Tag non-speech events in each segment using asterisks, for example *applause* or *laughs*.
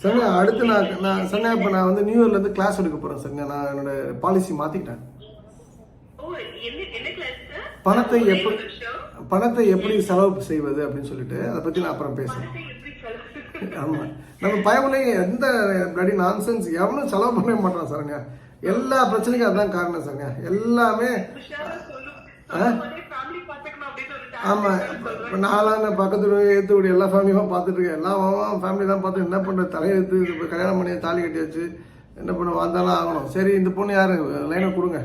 சரிங்க அடுத்து நான் நான் சொன்னேன் இப்போ நான் வந்து நியூ இயர்லேருந்து கிளாஸ் எடுக்க போகிறேன் சரிங்க நான் என்னோட பாலிசி மாற்றிக்கிட்டேன் சார் பணத்தை எப்படி. பணத்தை எப்படி செலவு செய்வது அப்படின்னு சொல்லிட்டு அதை பற்றி நான் அப்புறம் பேசுகிறேன் பணத்தை எப்படி செலவு *laughs* ஆமா. நம்ம பயமில்லை எந்த பிளடி நான்சென்ஸ் எவனும் செலவு பண்ணவே மாட்டான் சாருங்க எல்லா பிரச்சனைக்கும் அதுதான் காரணம் சாருங்க எல்லாமே உஷாரா சொல்லு சொல்லும்போதே family பாத்துக்கணும் அப்படின்னு சொல்லிட்டு ஆமா. இப்போ நான்லாம் பக்கத்து வீடு ஏற்று வீடு எல்லா ஃபேமிலியும் பார்த்துட்டு இருக்கேன். எல்லா ஃபேமிலி தான் பார்த்து என்ன பண்ணுறது தலையெழுத்து இப்போ கல்யாணம் பண்ணி தாலி கட்டியாச்சு என்ன பண்ண வந்தாலும் ஆகணும். சரி இந்த பொண்ணு யாரு? லைனை கொடுங்க.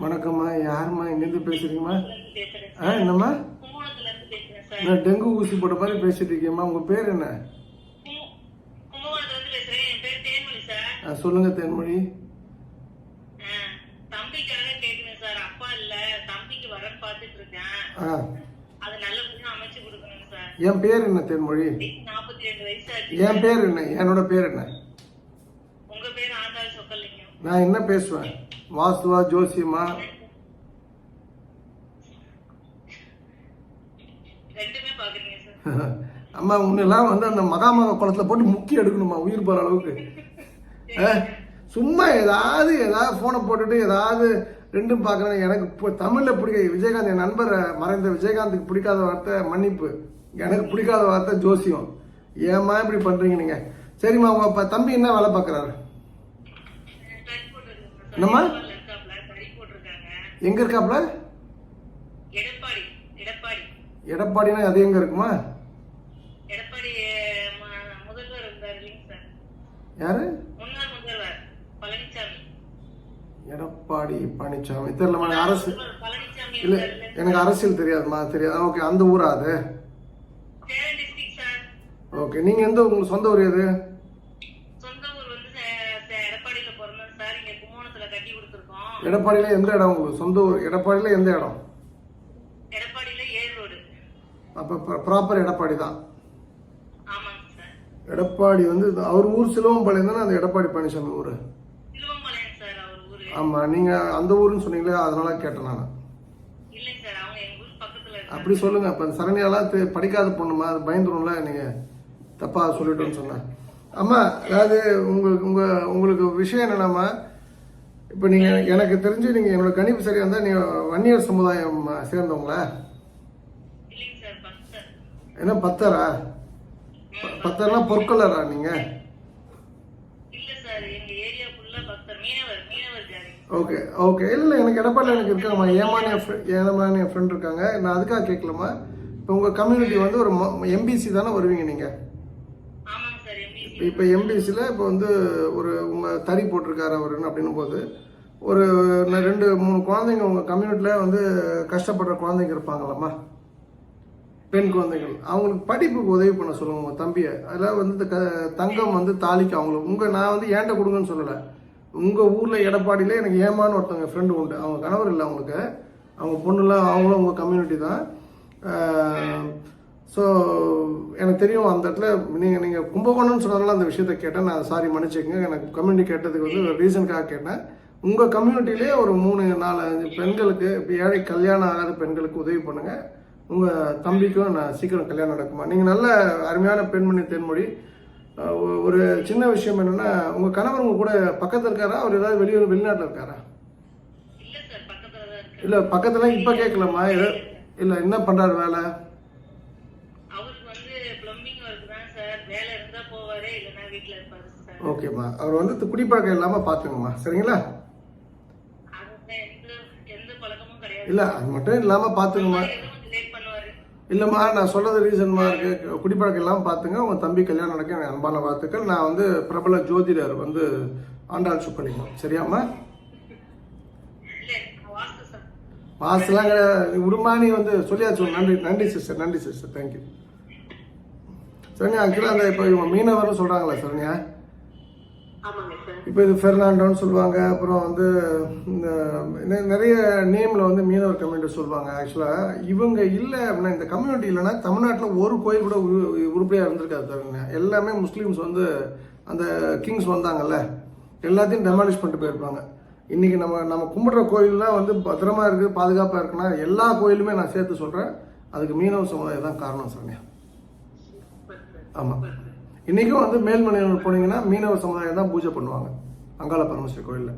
வணக்கம்மா. யாரும்மா? இங்கேருந்து பேசுறீங்கம்மா? ஆ என்னம்மா? நான் டெங்கு ஊசி போட்ட மாதிரி பேசிட்டு இருக்கீங்கம்மா. உங்கள் பேர் என்ன? கும்ப- கும்பகோணத்துல இருந்து பேசுறேன் என் பேர் தேன்மொழி சார் ஆ, சொல்லுங்க தேன்மொழி ஆ, தம்பிக்காக கேக்குறேன் சார் அப்பா இல்ல தம்பிக்கு வரன் பார்த்துட்டு இருக்கேன் ஆ அது நல்லபடியா அமைச்சு கொடுக்கணும் சார் என் பேர் என்ன தேன்மொழி? என் பேர் என்ன? என்னோட பேர் என்ன? நான் என்ன பேசுவேன்? வாஸ்துவா ஜோசியமா? *laughs* அம்மா முன்னெல்லாம் வந்து அந்த மகாமக குளத்துல போட்டு முக்கி எடுக்கணுமா உயிர் போற அளவுக்கு. சும்மா ஏதாவது ஏதாவது போனை போட்டுட்டு ஏதாவது ரெண்டும் பார்க்குறேன். எனக்கு இப்போ தமிழில் பிடிக்க விஜயகாந்த் என் நண்பர் மறைந்த விஜயகாந்துக்கு பிடிக்காத வார்த்தை மன்னிப்பு. எனக்கு பிடிக்காத வார்த்தை ஜோசியம். ஏம்மா இப்படி பண்றீங்க நீங்க? சரிம்மா உங்க அப்ப தம்பி என்ன வேலை பார்க்குறாரு? என்னம்மா? எங்க இருக்காப்ல? எடப்பாடி எடப்பாடி. எடப்பாடினா அது எங்க இருக்குமா? யாரு? எடப்பாடி பழனிசாமி தெரியலமா எனக்கு அரசு இல்ல. எனக்கு அரசியல் தெரியாதுமா? தெரியாது. ஓகே அந்த ஊரா அது? ஓகே நீங்க எந்த உங்களுக்கு சொந்த ஊர் எது? எடப்பாடியில எந்த இடம் உங்களுக்கு சொந்த ஊர்? எடப்பாடியில எந்த இடம்? அப்ப ப்ராப்பர் எடப்பாடி தான். எடப்பாடி வந்து அவர் ஊர் சிலுவம்பாளையம் தானே அந்த எடப்பாடி பழனிசாமி ஊர் சிலுவம்பாளையம் சார் அவர் ஊரு ஆமா நீங்க அந்த ஊருன்னு சொன்னீங்களே அதனால கேட்டேன் நான். இல்லைங்க சார் அவங்க எங்க ஊர் பக்கத்துல இருக்காங்க. அப்படி சொல்லுங்க இப்ப சரணியாலாம் படிக்காத பொண்ணுமா? அது பயந்துரும்ல நீங்க தப்பா சொல்லிட்டோன்னு சொன்னேன் அம்மா அதாவது உங்களுக்கு உங்க உங்களுக்கு விஷயம் என்னன்னாம்மா? இப்போ நீங்க எனக்கு தெரிஞ்சு நீங்க என்னோட கணிப்பு சரியா இருந்தா நீங்க வன்னியர் சமுதாயம் சேர்ந்தவங்களா? என்ன பத்தரா பத்தர்னா பொற்கொள்ளரா நீங்க இல்ல சார் எங்க ஏரியா ஃபுல்லா பக்தர் மீனவர் மீனவர் ஜாதி ஓகே ஓகே இல்லை இல்லை எனக்கு எடப்பாடியில் எனக்கு இருக்காங்கம்மா ஏமான் என் ஃப்ரெண்ட் ஏமான் என் ஃப்ரெண்ட் இருக்காங்க. நான் அதுக்காக கேட்கலம்மா இப்போ உங்கள் கம்யூனிட்டி வந்து ஒரு எம்பிசி தானே வருவீங்க நீங்கள் இப்போ எம்பிசியில் இப்போ வந்து ஒரு உங்கள் தறி போட்டிருக்காரு அவருன்னு அப்படின்னும் போது ஒரு ரெண்டு மூணு குழந்தைங்க உங்கள் கம்யூனிட்டியில் வந்து கஷ்டப்படுற குழந்தைங்க இருப்பாங்களாம்மா பெண் குழந்தைகள். அவங்களுக்கு படிப்புக்கு உதவி பண்ண சொல்லுங்க உங்கள் தம்பியை. அதில் வந்து இந்த க தங்கம் வந்து தாலிக்கு அவங்களுக்கு உங்கள் நான் வந்து ஏன்ட்ட கொடுங்கன்னு சொல்லலை. உங்கள் ஊரில் எடப்பாடியில் எனக்கு ஏமான்னு ஒருத்தவங்க ஃப்ரெண்டு உண்டு. அவங்க கணவர் இல்லை அவங்களுக்கு. அவங்க பொண்ணுலாம் அவங்களும் உங்கள் கம்யூனிட்டி தான். ஸோ எனக்கு தெரியும் அந்த இடத்துல நீங்கள் நீங்கள் கும்பகோணம்னு சொன்னதுனால அந்த விஷயத்த கேட்டேன். நான் சாரி மன்னிச்சுக்கங்க. எனக்கு கம்யூனிட்டி கேட்டதுக்கு வந்து ஒரு ரீசனுக்காக கேட்டேன். உங்கள் கம்யூனிட்டிலே ஒரு மூணு நாலு அஞ்சு பெண்களுக்கு இப்போ ஏழை கல்யாணம் ஆகாத பெண்களுக்கு உதவி பண்ணுங்கள் உங்கள் தம்பிக்கும் நான் சீக்கிரம் கல்யாணம் நடக்குமா? நீங்கள் நல்ல அருமையான பெண்மணி தென்மொழி. ஒரு சின்ன விஷயம் என்னென்னா உங்கள் கணவர் உங்கள் கூட பக்கத்தில் இருக்காரா? அவர் ஏதாவது வெளியூர் வெளிநாட்டில் இருக்காரா? இல்ல பக்கத்துல இப்போ கேட்கலாமா இல்லை என்ன பண்ணுறாரு வேலை? ஓகேம்மா. அவர் வந்து குடிப்பழக்கம் இல்லாமல் பார்த்துங்கம்மா சரிங்களா? இல்லை அது மட்டும் லேட் பண்ணுவாரு இல்லைம்மா நான் சொல்றது ரீசன்மா இருக்கு. குடிப்பழக்கம் இல்லாமல் பார்த்துங்க. உங்கள் தம்பி கல்யாணம் நடக்க எனக்கு அன்பான வாழ்த்துக்கள். நான் வந்து பிரபல ஜோதிடர் வந்து ஆண்டாள் சுப்பலிங்கம். சரியாம்மா? மாசெல்லாம் கிடையாது. நீ வந்து சொல்லியாச்சு. நன்றி நன்றி சிஸ்டர் நன்றி சிஸ்டர் தேங்க்யூ சரண்யா ஆக்சுவலாக அந்த இப்போ இவங்க மீனவர்னு சொல்கிறாங்களா சரண்யா? ஆமாங்க சார் இப்போ இது ஃபெர்னாண்டோன்னு சொல்லுவாங்க. அப்புறம் வந்து நிறைய நேமில் வந்து மீனவர் கம்யூனிட்டி சொல்லுவாங்க. ஆக்சுவலாக இவங்க இல்லை அப்படின்னா இந்த கம்யூனிட்டி இல்லைன்னா தமிழ்நாட்டில் ஒரு கோயில் கூட உருப்படியாக இருந்திருக்காது தருங்க எல்லாமே முஸ்லீம்ஸ் வந்து அந்த கிங்ஸ் வந்தாங்கல்ல எல்லாத்தையும் டெமாலிஷ் பண்ணிட்டு போயிருப்பாங்க. இன்னைக்கு நம்ம நம்ம கும்பிடுற கோயில்லாம் வந்து பத்திரமா இருக்குது பாதுகாப்பாக இருக்குன்னா எல்லா கோயிலுமே நான் சேர்த்து சொல்கிறேன் அதுக்கு மீனவ சமுதாயம் தான் காரணம் சரண்யா ஆமாம் இன்றைக்கும் வந்து மேல்மலையில் போனீங்கன்னா மீனவ சமுதாயம் தான் பூஜை பண்ணுவாங்க. அங்காள பரமேஸ்வரி கோயிலில்.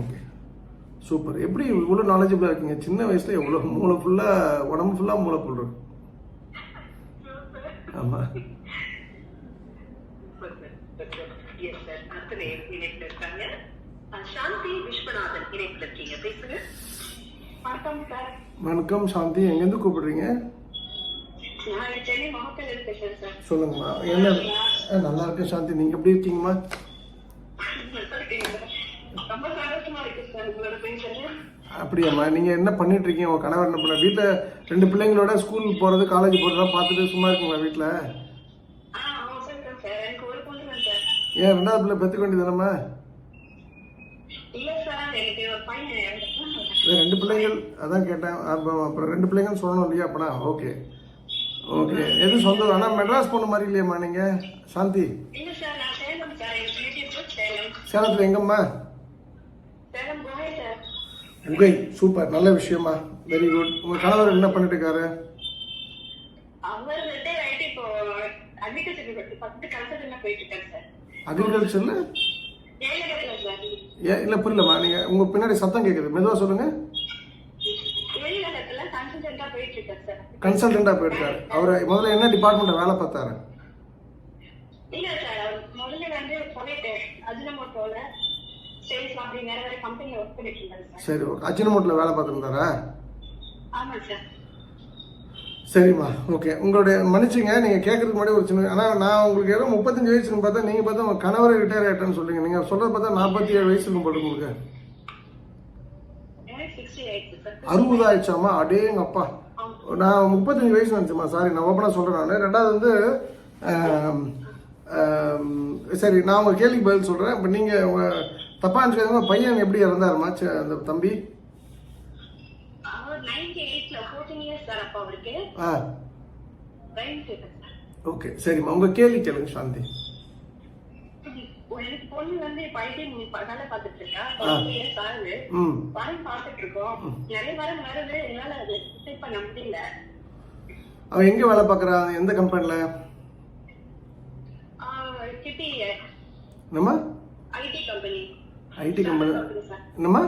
ஓகே. சூப்பர். எப்படி இவ்வளோ நாலேஜபிளாக இருக்கீங்க? சின்ன வயசில் எவ்வளோ மூளை ஃபுல்லாக உடம்பு ஃபுல்லாக மூளை புல் இருக்கு. ஆமாம் சாந்தி விஸ்வநாதன் இணைப்பில் இருக்கீங்க. பேசுங்க. வணக்கம் சார். வணக்கம் சாந்தி. எங்கேருந்து கூப்பிடுறீங்க? சொல்லுங்கம்மா. என்ன? நல்லா இருக்கேன் சாந்தி. நீங்கள் எப்படி இருக்கீங்கம்மா? அப்படியாம்மா. நீங்கள் என்ன பண்ணிட்டு இருக்கீங்க? உங்கள் கணவர் என்ன பண்ண வீட்டில் ரெண்டு பிள்ளைங்களோட ஸ்கூல் போகிறது காலேஜ் போகிறதெல்லாம் பார்த்துட்டு சும்மா இருக்கீங்களா வீட்டில் ஏன் ரெண்டாவது பிள்ளை பெற்றுக்க வேண்டியதானம்மா ரெண்டு பிள்ளைங்கள் அதான் கேட்டேன். அப்போ அப்புறம் ரெண்டு பிள்ளைங்கன்னு சொல்லணும் இல்லையா அப்பனா? ஓகே. ஓகே. எது சொந்தம்? ஆனால் மெட்ராஸ் போன மாதிரி இல்லையாம்மா நீங்கள் சாந்தி. சேலத்தில் எங்கம்மா? உகை சூப்பர். நல்ல விஷயமா வெரி குட் உங்கள் கணவர் என்ன பண்ணிட்டு இருக்காரு அக்ரிகல்ச்சரில் ஏழகத்துல சார் ஏ இல்லை புரியலம்மா. நீங்கள் உங்கள் பின்னாடி சத்தம் கேட்குது மெதுவாக சொல்லுங்கள் கன்சல்டண்ட்டாக போயிருக்காரு அவர் முதல்ல என்ன டிபார்ட்மெண்ட்டில் வேலை பார்த்தாரு? இல்ல சார் முதல்ல வந்து சொல்லிட்டு அஜினமோட்டோல சேல்ஸ் அப்படி வேற வேற கம்பெனில ஒர்க் பண்ணிட்டு இருந்தாரு சார் அஜினமோட்டில் வேலை பார்த்துருந்தாரா? ஆமா சார். சரிம்மா ஓகே உங்களுடைய மன்னிச்சுங்க நீங்கள் கேட்கறதுக்கு முன்னாடி ஒரு சின்ன ஆனால் நான் உங்களுக்கு ஏதோ முப்பத்தஞ்சு வயசுன்னு பார்த்தா நீங்கள் பார்த்தா உங்கள் கணவர் ரிட்டையர் ஆகிட்டேன்னு சொல்றீங்க நீங்கள் சொல்கிறத பார்த்தா நாற்பத்தி ஏழு வயசு இருக்கும் போல உங்களுக்கு அறுபது ஆயிடுச்சாமா அடேங்கப்பா நான் முப்பத்தஞ்சு வயசு நினச்சேம்மா. சாரி நான் ஓப்பனாக சொல்கிறேன் நான். ரெண்டாவது வந்து சரி நான் உங்கள் கேள்விக்கு பதில் சொல்கிறேன் இப்போ நீங்கள் உங்கள் தப்பாக நினச்சிக்காதீங்க. பையன் எப்படி இறந்தாருமா அந்த தம்பி? ஆ. ஓகே. சரிம்மா உங்கள் கேள்வி கேளுங்க சாந்தி. எனக்கு பொண்ணு வந்து இப்ப ஐடி வேலை பார்த்துட்டு இருக்கா? ஆகுது வரம் பார்த்துட்டு இருக்கோம். நிறைய வரம் வருது என்னால அது ரிசீவ் பண்ண முடியல. அவன் எங்கே வேலை பார்க்குறா? எந்த கம்பெனியில் கிட்டி. என்னம்மா? ஐடி கம்பெனி ஐடி கம்பெனி என்னம்மா?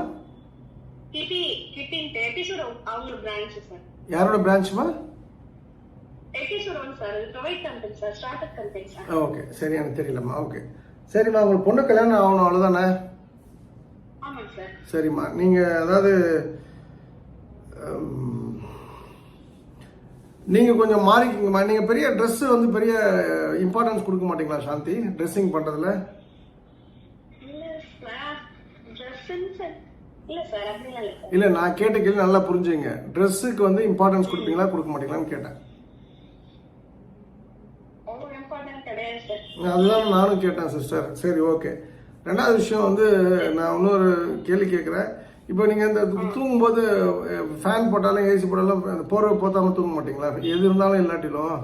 கிட்டி கிட்டின்ட்டு எபிசோட் அவங்க பிரான்ச் சார் யாரோட பிரான்ச்மா ஓகே சரி எனக்கு தெரியலம்மா ஓகே சரிம்மா உங்களுக்கு பொண்ணு கல்யாணம் ஆகணும் அவ்வளோதானே சரிம்மா. நீங்கள் அதாவது நீங்கள் கொஞ்சம் மாறிக்கிங்கம்மா. நீங்கள் பெரிய ட்ரெஸ்ஸு வந்து பெரிய இம்பார்ட்டன்ஸ் கொடுக்க மாட்டீங்களா சாந்தி? ட்ரெஸ்ஸிங் பண்ணுறதுல இல்ல நான் கேட்ட கேள்வி நல்லா புரிஞ்சுங்க. ட்ரெஸ்ஸுக்கு வந்து இம்பார்ட்டன்ஸ் கொடுப்பீங்களா கொடுக்க மாட்டீங்களான்னு கேட்டேன். அதுதான் நானும் கேட்டேன் சிஸ்டர் சரி ஓகே ரெண்டாவது விஷயம் வந்து நான் இன்னொரு கேள்வி கேட்குறேன். இப்போ நீங்கள் இந்த தூங்கும்போது ஃபேன் போட்டாலும் ஏசி போட்டாலும் போர்வை போத்தாமல் தூங்க மாட்டீங்களா? எது இருந்தாலும் இல்லாட்டிலும்?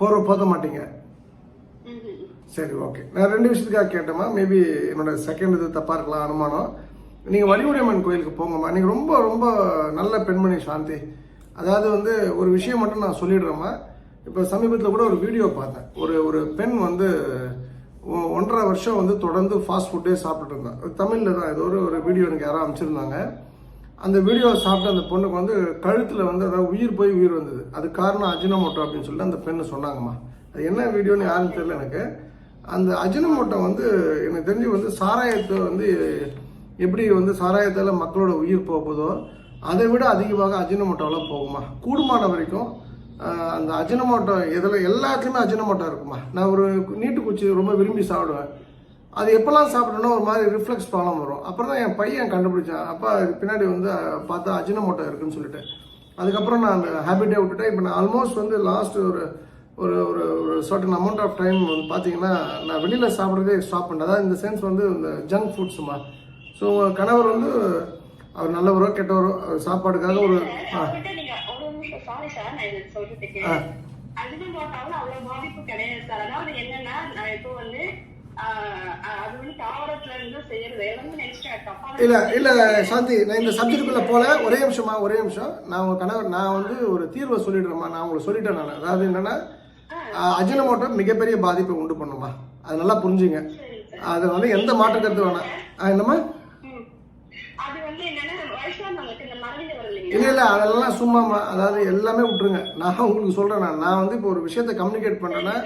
போர்வை போத்த மாட்டீங்க. சரி ஓகே நான் ரெண்டு விஷயத்துக்காக கேட்டேம்மா. மேபி என்னோட செகண்ட் இது தப்பாக இருக்கலாம் அனுமானம். நீங்கள் வடிவுடையம்மன் கோயிலுக்கு போங்கம்மா. நீங்கள் ரொம்ப ரொம்ப நல்ல பெண்மணி சாந்தி. அதாவது வந்து ஒரு விஷயம் மட்டும் நான் சொல்லிடுறேம்மா. இப்போ சமீபத்தில் கூட ஒரு வீடியோ பார்த்தேன். ஒரு ஒரு பெண் வந்து ஒ- ஒன்றரை வருஷம் வந்து தொடர்ந்து ஃபாஸ்ட் ஃபுட்டே சாப்பிட்டுட்டு இருந்தான் தமிழில் தான். ஏதோ ஒரு ஒரு வீடியோ எனக்கு யாரோ அமைச்சிருந்தாங்க அந்த வீடியோ சாப்பிட்டு அந்த பொண்ணுக்கு வந்து கழுத்தில் வந்து அதாவது உயிர் போய் உயிர் வந்தது. அது காரணம் அஜினமோட்டோ அப்படின்னு சொல்லிட்டு அந்த பெண்ணு சொன்னாங்கம்மா. அது என்ன வீடியோன்னு யாருன்னு தெரியல எனக்கு. அந்த அஜினமோட்டோ வந்து எனக்கு தெரிஞ்சு வந்து சாராயத்தை வந்து எப்படி வந்து சாராயத்தால் மக்களோட உயிர் போகுதோ அதை விட அதிகமாக அஜினமோட்டோவில் போகுமா? கூடுமான வரைக்கும் அந்த அஜினமோட்டோ இதில் எல்லாத்துலேயுமே அஜினமோட்டோ இருக்குமா? நான் ஒரு நீட்டுக்குச்சி ரொம்ப விரும்பி சாப்பிடுவேன். அது எப்போல்லாம் சாப்பிட்டோன்னா ஒரு மாதிரி ரிஃப்ளெக்ஸ் ப்ராப்ளம் வரும். அப்புறம் தான் என் பையன் கண்டுபிடிச்சான். அப்போ இதுக்கு பின்னாடி வந்து பார்த்தா அஜினமோட்டோ இருக்குன்னு சொல்லிட்டு. அதுக்கப்புறம் நான் அந்த ஹேபிட்டே விட்டுட்டேன். இப்போ நான் ஆல்மோஸ்ட் வந்து லாஸ்ட் ஒரு ஒரு ஒரு ஒரு சர்டன் அமௌண்ட் ஆஃப் டைம் வந்து பார்த்தீங்கன்னா நான் வெளியில் சாப்பிட்றதே ஸ்டாப் பண்ணேன் அதாவது இந்த சென்ஸ் வந்து இந்த ஜங்க் ஃபுட்ஸுமா ஸோ கணவர் வந்து அவர் நல்லவரோ கெட்டவரோ சாப்பாடுக்காக ஒரு ஆ. ஆ. அஜினமோட்டோவில் அவ்வளவு பாதிப்பு கிடையாது சார் அதாவது என்னன்னா நான் இப்போ வந்து இல்ல இல்ல சாந்தி நான் இந்த சப்ஜெக்டுக்குள்ள போல ஒரே நிமிஷமா ஒரே நிமிஷம். நான் உங்க கணவர் நான் வந்து ஒரு தீர்வை சொல்லிடுறேம்மா. நான் உங்களுக்கு சொல்லிட்டேன் நான். அதாவது என்னன்னா அஜினமோட்டோ மிகப்பெரிய பாதிப்பை உண்டு பண்ணுமா அது நல்லா புரிஞ்சுங்க. அது வந்து எந்த மாற்று கருத்து வேணாம். அஹ், என்னம்மா? ம். அது வந்து என்னன்னா வயசானவங்களுக்கு இந்த மறந்து வரல இல்ல இல்ல அதெல்லாம் சும்மாமா அதாவது எல்லாமே விட்டுருங்க. நான் உங்களுக்கு சொல்றேன் நான் நான் வந்து இப்போ ஒரு விஷயத்தை கம்யூனிகேட் பண்றேன்னா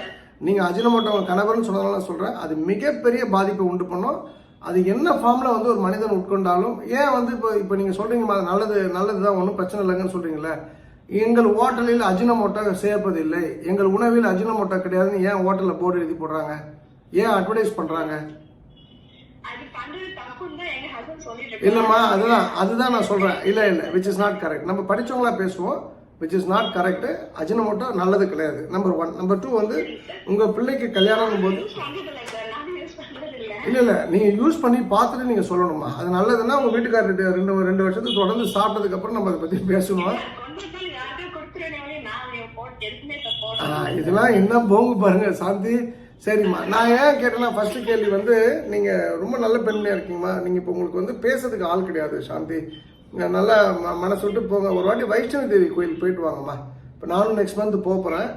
நீங்க அஜினமோட்டோ கணவர்னு சொன்னதால சொல்றேன். அது மிகப்பெரிய பாதிப்பை உண்டு பண்ணும். அது என்ன ஃபார்ம்ல வந்து ஒரு மனிதன் உட்கொண்டாலும் ஏன் வந்து இப்போ இப்போ நீங்க சொல்றீங்கம்மா அது நல்லது நல்லதுதான் ஒன்றும் பிரச்சனை இல்லைங்கன்னு சொல்றீங்களே எங்கள் ஹோட்டலில் அஜினமோட்டோ சேர்ப்பதில்லை. எங்கள் உணவில் அஜினமோட்டோ கிடையாதுன்னு ஏன் ஹோட்டலில் போர்டு எழுதி போடுறாங்க? ஏன் அட்வர்டைஸ் பண்ணுறாங்க இல்லைம்மா அதுதான் அதுதான் நான் சொல்கிறேன் இல்லை இல்லை விச் இஸ் நாட் கரெக்ட் நம்ம படிச்சவங்களா பேசுவோம். Which is not correct Ajinomoto நல்லது கிடையாது. நம்பர் ஒன் நம்பர் டூ வந்து உங்கள் பிள்ளைக்கு கல்யாணம் போது இல்லை இல்லை இல்லை நீங்கள் யூஸ் பண்ணி பார்த்துட்டு நீங்கள் சொல்லணுமா அது நல்லதுன்னா உங்கள் வீட்டுக்காரர்கிட்ட ரெண்டு ரெண்டு வருஷத்துக்கு தொடர்ந்து சாப்பிட்டதுக்கப்புறம் நம்ம அதை பற்றி பேசணும் இதெல்லாம் என்ன போங்க பாருங்க சாந்தி. சரிம்மா நான் ஏன் கேட்டேன்னா ஃபர்ஸ்ட் கேள்வி வந்து நீங்க ரொம்ப நல்ல பெண்மையா இருக்கீங்கம்மா. நீங்க இப்போ உங்களுக்கு வந்து பேசுறதுக்கு ஆள் கிடையாது சாந்தி. நல்லா மனசு விட்டு போங்க. ஒரு வாட்டி வைஷ்ணவி தேவி கோயில் போயிட்டு வாங்கம்மா. இப்போ நானும் நெக்ஸ்ட் மந்த் போக போறேன்.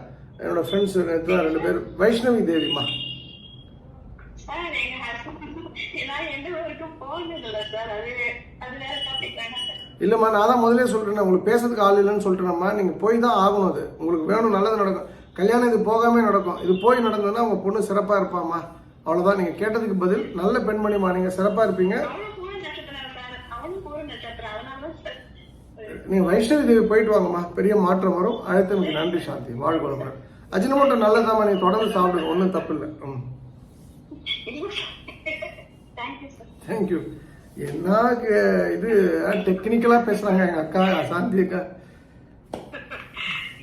என்னோட ஃப்ரெண்ட்ஸ் ரெண்டு பேர். வைஷ்ணவி தேவிம்மா. சார் எங்க ஹஸ்பண்ட் நான் எந்த ஊருக்கும் போனது இல்லை சார். அது அது வேற டாபிக் வேணாம் சார். இல்லைம்மா நான் தான் முதலே சொல்றேன் உங்களுக்கு பேசுறதுக்கு ஆள் இல்லைன்னு சொல்லிட்டேனம்மா நீங்க போய் தான் ஆகணும் அது. உங்களுக்கு வேணும் நல்லது நடக்கும். கல்யாணம் இது போகாம நடக்கும். இது போய் நடந்ததுன்னா உங்க பொண்ணு சிறப்பா இருப்பாம்மா. அவ்வளவுதான். நீங்க கேட்டதுக்கு பதில் நல்ல பெண்மணிமா நீங்க சிறப்பா இருப்பீங்க. அவனும் பூர நட்சத்திரம் சார் அவனும் பூர நட்சத்திரம் அதனால தான் சார் நீங்க வைஷ்ணவி தேவி போயிட்டு வாங்கம்மா. பெரிய மாற்றம் வரும். அழைத்தமைக்கு நன்றி சாந்தி. வாழ்க வளமுடன். அஜினமோட்டோ நல்லதாம்மா நீங்க தொடர்ந்து சாப்பிடுங்க. ஒன்றும் தப்பு இல்லை. ம். தேங்க்யூ என்ன இது டெக்னிக்கலா பேசுறாங்க எங்க அக்கா சாந்தி அக்கா.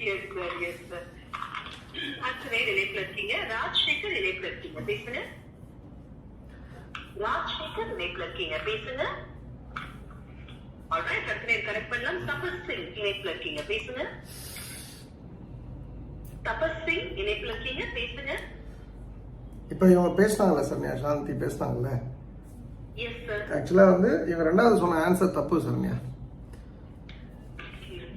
சார் சார் ராஜ்சேகர் இணைப்புல இருக்கீங்க பேசுங்க. ஆல்ரைட் அடுத்த நேரம் கனெக்ட் பண்ணலாம். தபஸ் சிங் இணைப்புல இருக்கீங்க பேசுங்க. தபஸ் சிங் இணைப்புல இருக்கீங்க பேசுங்க. இப்போ இவங்க பேசினாங்கல்ல சரண்யா சாந்தி சார் ஆக்சுவலாக வந்து இவர் ரெண்டாவது சொன்ன ஆன்சர் தப்பு சொல்லுங்க.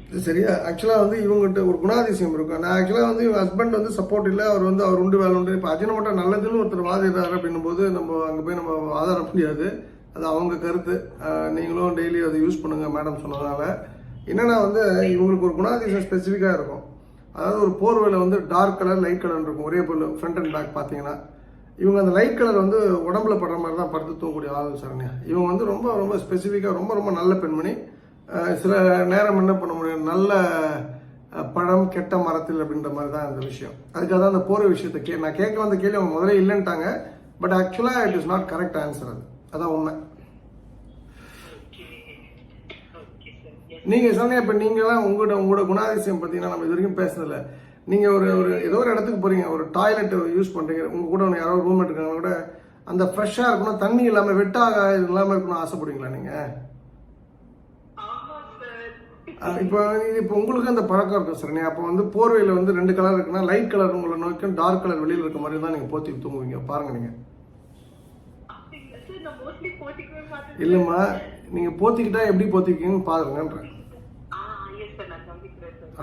இது சரியா? ஆக்சுவலாக வந்து இவங்ககிட்ட ஒரு குணாதிசயம் இருக்கும். நான் ஆக்சுவலாக வந்து இவங்க ஹஸ்பண்ட் வந்து சப்போர்ட் இல்லை. அவர் வந்து அவர் உண்டு வேலை உண்டு. இப்போ அஜினமோட்டோ நல்லதுன்னு ஒருத்தர் வாதிடுறாரு அப்படின்னும் போது நம்ம அங்கே போய் நம்ம ஆதாரம் முடியாது அது அவங்க கருத்து. நீங்களும் டெய்லி அதை யூஸ் பண்ணுங்க மேடம் சொன்னதுனால. என்னன்னா வந்து இவங்களுக்கு ஒரு குணாதிசயம் ஸ்பெசிஃபிக்காக இருக்கும். அதாவது ஒரு போர்வையில் வந்து டார்க் கலர் லைட் கலர் இருக்கும். ஒரே பொருள் ஃப்ரண்ட் அண்ட் பேக் பார்த்தீங்கன்னா. இவங்க அந்த லைட் கலர் வந்து உடம்புல படுற மாதிரி தான் படுத்து தூங்கக்கூடிய ஆள் சரண்யா. இவங்க வந்து ரொம்ப ரொம்ப ஸ்பெசிஃபிக்காக ரொம்ப ரொம்ப நல்ல பெண்மணி. சில நேரம் என்ன பண்ண முடியும்? நல்ல பழம் கெட்ட மரத்தில் அப்படின்ற மாதிரி தான் இந்த விஷயம். அதுக்காக தான் அந்த போற விஷயத்தை கே நான் கேட்க வந்த கேள்வி அவங்க முதல்ல இல்லைன்ட்டாங்க. பட் ஆக்சுவலாக it is not correct answer அது. அதான் உண்மை. ஓகே சார் எஸ் நீங்க சொன்ன இப்ப நீங்களாம் உங்களோட உங்களோட குணாதிசயம் பார்த்தீங்கன்னா நம்ம இது வரைக்கும் பேசுனதில்ல. நீங்க ஒரு ஒரு ஏதோ ஒரு இடத்துக்கு போறீங்க ஒரு டாய்லெட் யூஸ் பண்றீங்க உங்க கூட ஒன்று யாரோ ரூம் இருக்காங்க கூட அந்த ஃப்ரெஷ்ஷாக இருக்கணும் தண்ணி இல்லாமல் வெட்டாக இல்லாமல் இருக்கணும் ஆசைப்படுவீங்களா நீங்க? ஆமா சார் அஹ் இப்போ இப்போ உங்களுக்கு அந்த பழக்கம் இருக்கும் சார் அப்போ வந்து போர்வையில் வந்து ரெண்டு கலர் இருக்குன்னா லைட் கலர் உங்களை நோக்கம் டார்க் கலர் வெளியில் இருக்க மாதிரி தான் நீங்கள் போத்தி தூங்குவீங்க. பாருங்க நீங்கள் இல்லைம்மா நீங்கள் போத்திக்கிட்டா எப்படி போத்திக்கிங்கன்னு பாருங்கன்றேன். ஆ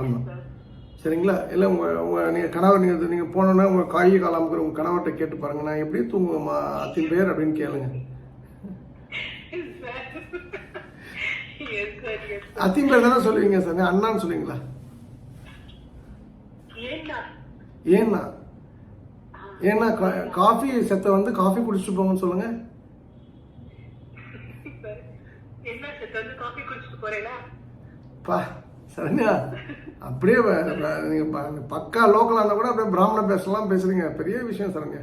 சரிங்களா? இல்லை உங்கள் உங்கள் நீங்கள் கணவர் நீங்கள் நீங்கள் போனோன்னா உங்கள் காய் காலாமுக்கிற உங்கள் கணவர்கிட்ட கேட்டு பாருங்க. நான் எப்படி தூங்குவேம்மா அத்தின் பேர் அப்படின்னு கேளுங்க. அத்தின் பேர் தானே சொல்லுவீங்க சார்? அண்ணான்னு சொல்லுவீங்களா? ஏன்னா. ஏன்னா. காஃபி செத்த வந்து காஃபி குடிச்சிட்டு போங்கன்னு சொல்லுங்க. *laughs* என்ன சார் வந்து காஃபி குடிச்சிட்டு போறேனா? சரண்யா அப்படியே வ- வ- நீங்க ப- பக்கா லோக்கலாக இருந்தால் கூட அப்படியே பிராமண பேசலாம் பேசுறீங்க. பெரிய விஷயம் Saranya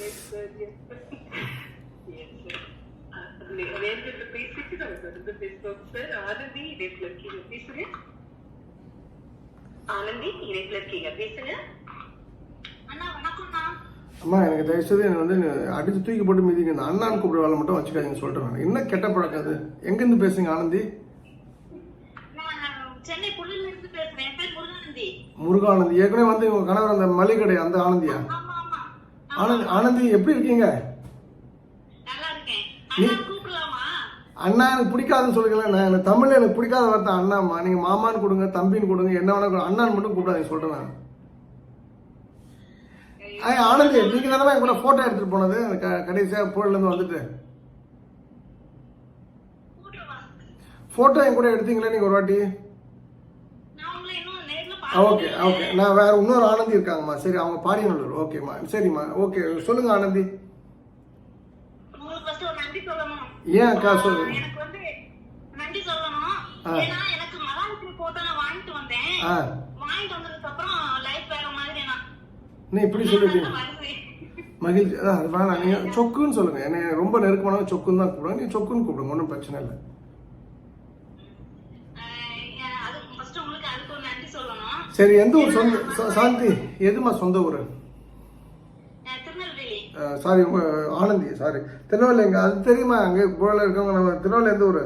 yes sir yes yes sir நேர்கிட்ட பேசிட்டு நம்ம தொடர்ந்து பேசுவோம் சார் ஆனந்தி இணைப்புல இருக்கீங்க. பேசுங்க. ஆனந்தி இணைப்புல இருக்கீங்க பேசுங்க அண்ணா வணக்கம்ண்ணா அம்மா எனக்கு தயவுசெய்து என்னை வந்து அடிச்சு தூக்கி போட்டு மீதிங்க. இந்த அண்ணான்னு கூப்பிட வேலை மட்டும் வச்சுக்காதீங்க சொல்லிட்டு நான். என்ன கெட்ட பழக்கம் அது? எங்கேருந்து பேசுங்க ஆனந்தி? முருகானந்தி. ஏற்கனவே வந்து உங்க கணவர் அந்த மளிகை அந்த ஆனந்தியா? ஆனந்த் ஆனந்தி எப்படி இருக்கீங்க? அண்ணா எனக்கு பிடிக்காதுன்னு சொல்லுங்களேன். நான் எனக்கு தமிழ்ல எனக்கு பிடிக்காத வார்த்தை அண்ணாம்மா. நீங்க மாமான்னு கொடுங்க தம்பின்னு கொடுங்க என்ன வேணா. அண்ணான்னு மட்டும் கூப்பிடாதீங்க சொல்றேன் நான். ஆனந்தி நீங்க தானே என் கூட போட்டோ எடுத்துட்டு போனது? கடைசியா போர்ல இருந்து வந்துட்டு. போட்டோ என் கூட எடுத்தீங்களே நீங்க ஒரு வாட்டி? ஓகே ஓகே நான் வேற இன்னொரு ஆனந்தி இருக்காங்கம்மா. சரி அவங்க பாடியநல்லூர். ஓகேம்மா. சரிம்மா. ஓகே சொல்லுங்க ஆனந்தி. ஏன் அக்கா சொல்லு ஆஹ் எனக்கு வந்து நன்றி சொல்லணும். ஆ. ஏன்னா எனக்கு மகாலட்சுமி போட்டோ நான் வாங்கிட்டு வந்தேன் ஆ வாங்கிட்டு வந்ததுக்கு அப்புறம் லைஃப் வேற மாதிரி நான் நீ இப்படி சொல்லிட்டீங்க மகிழ்ச்சி. அதான் அது வேணாம். நீங்க சொக்குன்னு சொல்லுங்க. என்னை ரொம்ப நெருக்கமானவங்க சொக்குன்னு தான் கூப்பிடுங்க நீ சொக்குன்னு கூப்பிடுங்க. ஒன்றும் பிரச்சனை இல்லை. சரி எந்த ஊர்? சொந்த சாந்தி எதுமா சொந்த ஊர்? Sorry Anandhi sorry. திருநெல்வேலிங்க அது தெரியுமா? அங்கே புழல இருக்கவங்க நம்ம திருநெல்வேலி எந்த ஊர்?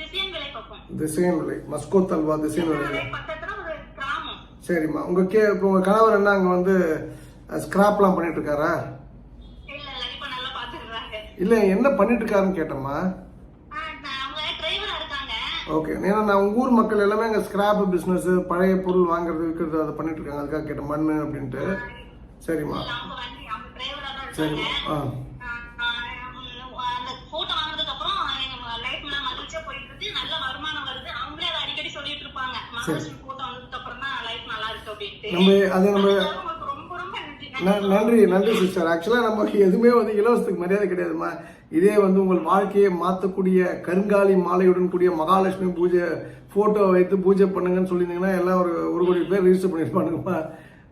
திசையன் விலை பக்கம் திசையன் விலை மஸ்கோ தல்வா திசையன் விலை விலை பக்கத்துல ஒரு கிராமம் சரிம்மா. உங்க கே இப்போ உங்க கணவர் என்ன அங்கே வந்து ஸ்கிராப்லாம் பண்ணிட்டு இருக்காரா இல்ல என்ன பண்ணிட்டு இருக்காருன்னு கேட்டேம்மா ஓகே. ஏன்னா நான் உங்க ஊர் மக்கள் எல்லாமே அங்கே ஸ்கிராப் பிஸ்னஸ் பழைய பொருள் வாங்குறது விற்கிறது அதை பண்ணிட்டு இருக்காங்க அதுக்காக கேட்டேன் மண் அப்படின்ட்டு. சரிம்மா. சரிம்மா. ஆ. ஆஹ் நம்ம அது நம்ம நன்றி நன்றி சிஸ்டர் ஆக்சுவலாக நமக்கு எதுவுமே வந்து இலவசத்துக்கு மரியாதை கிடையாதுமா இதே வந்து உங்கள் வாழ்க்கையை மாற்றக்கூடிய கருங்காலி மாலையுடன் கூடிய மகாலட்சுமி பூஜை ஃபோட்டோ வைத்து பூஜை பண்ணுங்கன்னு சொல்லியிருந்தீங்கன்னா எல்லாம் ஒரு ஒரு கோடி பேர் ரிஜிஸ்டர் பண்ணியிருப்பானுங்கம்மா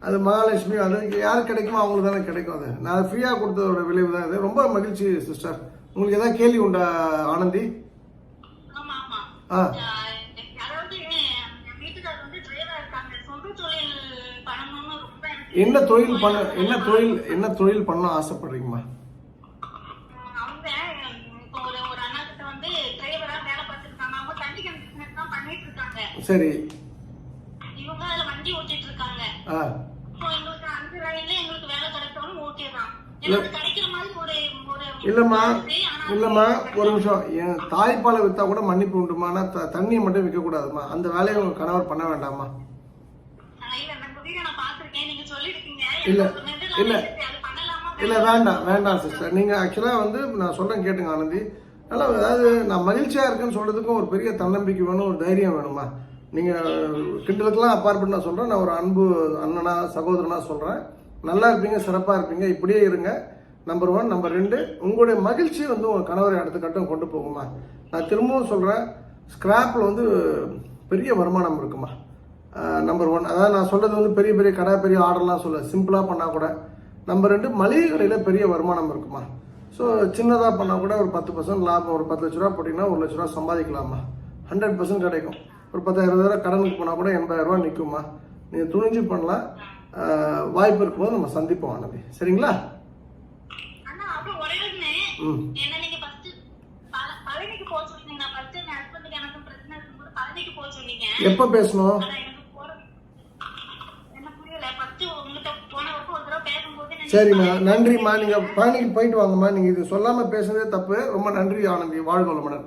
அது மகாலட்சுமி அது யார் கிடைக்குமோ அவங்களுக்கு தானே கிடைக்கும் அது. நான் ஃப்ரீயாக கொடுத்ததோட விளைவு தான் இது. ரொம்ப மகிழ்ச்சி சிஸ்டர் உங்களுக்கு ஏதாவது கேள்வி உண்டா ஆனந்தி? ஆ ஆஹ் அதாவது என் வீட்டுக்காரர் வந்து டிரைவரா இருக்காங்க சொந்த தொழில் பண்ணணும்னு ரொம்ப எனக்கு என்ன தொழில் பண்ண என்ன தொழில் என்ன தொழில் பண்ண ஆசைப்படுறீங்கம்மா? சரி. இவங்க அதுல வண்டி ஓட்டிட்டு இருக்காங்க. ஆ. எங்களுக்கு அந்த லைன்ல எங்களுக்கு வேலை இல்லம்மா. இல்லம்மா. ஒரு நிமிஷம். என் தாய்ப்பாலை வித்தா கூட மன்னிப்பு உண்டுமா? தண்ணியை மட்டும் விற்க கூடாதுமா அந்த வேலையை உங்க கணவர் பண்ண வேண்டாமா ஆனா இல்ல நம்ம வீடியோ நான் பார்த்திருக்கேன் நீங்க சொல்லிருக்கீங்க இல்ல, இல்ல. இல்ல வேண்டாம் வேண்டாம் சிஸ்டர் நீங்க ஆக்சுவலா வந்து நான் சொல்றேன் கேட்டுங்க ஆனந்தி. நல்லா அதாவது நான் மகிழ்ச்சியா இருக்கேன்னு சொல்றதுக்கும் ஒரு பெரிய தன்னம்பிக்கை வேணும் ஒரு தைரியம் வேணுமா? நீங்க கிண்டலுக்கெல்லாம் அப்பாற்பட்டு நான் சொல்றேன். நான் ஒரு அன்பு அண்ணனா சகோதரனா சொல்றேன். நல்லா இருப்பீங்க சிறப்பா இருப்பீங்க. இப்படியே இருங்க. நம்பர் ஒன் நம்பர் ரெண்டு உங்களுடைய மகிழ்ச்சி வந்து உங்க கணவரை அடுத்த கட்டம் கொண்டு போகுமா? நான் திரும்பவும் சொல்றேன் ஸ்கிராப்ல வந்து பெரிய வருமானம் இருக்குமா? நம்பர் ஒன் அதாவது நான் சொல்றது வந்து பெரிய பெரிய கடை பெரிய ஆர்டர்லாம் சொல்ல. சிம்பிளா பண்ணா கூட. நம்பர் ரெண்டு மளிகை கடையில் பெரிய வருமானம் இருக்குமா? ஸோ சின்னதாக பண்ணால் கூட ஒரு பத்து பர்சன்ட் லாபம் ஒரு பத்து லட்ச ரூபா போட்டிங்கன்னா ஒரு லட்ச ரூபா சம்பாதிக்கலாமா? ஹண்ட்ரட் பர்சன்ட் கிடைக்கும். ஒரு பத்தாயிரம் இருபதாயிரம் கடனுக்கு போனால் கூட எண்பதாயிரம் ரூபா நிற்குமா நீங்கள் துணிஞ்சு பண்ணலாம். வாய்ப்பு இருக்கும்போது நம்ம சந்திப்போம் ஆனந்தி சரிங்களா? ம். என்ன நீங்க ஃபர்ஸ்ட் பழனிக்கு போக சொன்னீங்க நான் ஃபர்ஸ்ட் என் ஹஸ்பண்டுக்கு எனக்கும் பிரச்சனை இருக்கும்போது பழனிக்கு போக சொன்னீங்க எப்போ பேசணும் ஆனா எனக்கு போற என்ன புரியல ஃபர்ஸ்ட் உங்ககிட்ட போன வருஷம் ஒரு தடவை பேசும்போது நான் சரிம்மா நன்றிம்மா. நீங்கள் பழனிக்கு போயிட்டு வாங்கம்மா. நீங்கள் இது சொல்லாமல் பேசுனதே தப்பு. ரொம்ப நன்றி ஆனந்தி. வாழ்க வளமுடன்.